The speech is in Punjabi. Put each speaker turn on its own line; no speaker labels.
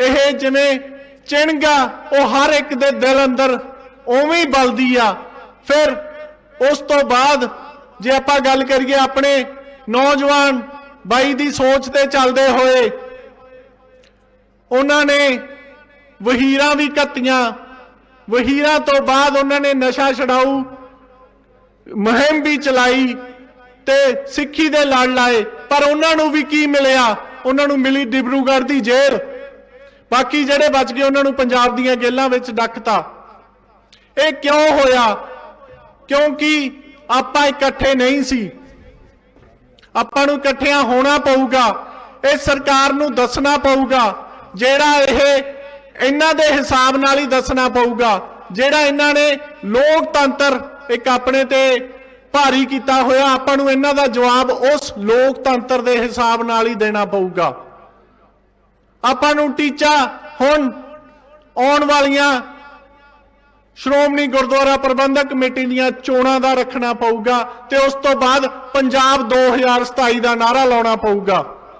ਇਹ ਜਿਵੇਂ ਚਿਣਗਾ, ਉਹ ਹਰ ਇੱਕ ਦੇ ਦਿਲ ਅੰਦਰ ਉਵੇਂ ਹੀ ਬਲਦੀ ਆ। ਫਿਰ ਉਸ ਤੋਂ ਬਾਅਦ ਜੇ ਆਪਾਂ ਗੱਲ ਕਰੀਏ ਆਪਣੇ ਨੌਜਵਾਨ ਬਾਈ ਦੀ ਸੋਚ ਤੇ ਚੱਲਦੇ ਹੋਏ, ਉਹਨਾਂ ਨੇ ਵਹੀਰਾਂ ਵੀ ਕੱਤੀਆਂ। ਵਹੀਰਾਂ ਤੋਂ ਬਾਅਦ ਉਹਨਾਂ ਨੇ ਨਸ਼ਾ ਛਡਾਊ, ਮੁਹਿੰਮ ਵੀ ਚਲਾਈ ਤੇ ਸਿੱਖੀ ਦੇ ਲੜ ਲਾਏ। ਪਰ ਉਹਨਾਂ ਨੂੰ ਵੀ ਕੀ ਮਿਲਿਆ? ਉਹਨਾਂ ਨੂੰ ਮਿਲੀ ਡਿਬਰੂਗੜ੍ਹ ਦੀ ਜੇਲ੍ਹ। ਬਾਕੀ ਜਿਹੜੇ ਬਚ ਗਏ ਉਹਨਾਂ ਨੂੰ ਪੰਜਾਬ ਦੀਆਂ ਜੇਲ੍ਹਾਂ ਵਿੱਚ ਡੱਕਤਾ। ਇਹ ਕਿਉਂ ਹੋਇਆ? ਕਿਉਂਕਿ ਆਪਾਂ ਇਕੱਠੇ ਨਹੀਂ ਸੀ। ਆਪਾਂ ਨੂੰ ਇਕੱਠਿਆਂ ਹੋਣਾ ਪਊਗਾ। ਇਹ ਸਰਕਾਰ ਨੂੰ ਦੱਸਣਾ ਪਊਗਾ। ਜਿਹੜਾ ਇਹ ਇਹਨਾਂ ਦੇ ਹਿਸਾਬ ਨਾਲ ਹੀ ਦੱਸਣਾ ਪਊਗਾ। ਜਿਹੜਾ ਇਹਨਾਂ ਨੇ ਲੋਕਤੰਤਰ ਇੱਕ ਆਪਣੇ ਤੇ ਭਾਰੀ ਕੀਤਾ ਹੋਇਆ, ਆਪਾਂ ਨੂੰ ਇਹਨਾਂ ਦਾ ਜਵਾਬ ਉਸ ਲੋਕਤੰਤਰ ਦੇ ਹਿਸਾਬ ਨਾਲ ਹੀ ਦੇਣਾ ਪਊਗਾ। ਆਪਾਂ ਨੂੰ ਟੀਚਾ ਹੁਣ ਆਉਣ ਵਾਲੀਆਂ ਸ਼੍ਰੋਮਣੀ ਗੁਰਦੁਆਰਾ ਪ੍ਰਬੰਧਕ ਕਮੇਟੀ ਦੀਆਂ ਚੋਣਾਂ ਦਾ ਰੱਖਣਾ ਪਊਗਾ ਤੇ ਉਸ ਤੋਂ ਬਾਅਦ ਪੰਜਾਬ 2027 ਦਾ ਨਾਰਾ ਲਾਉਣਾ ਪਊਗਾ।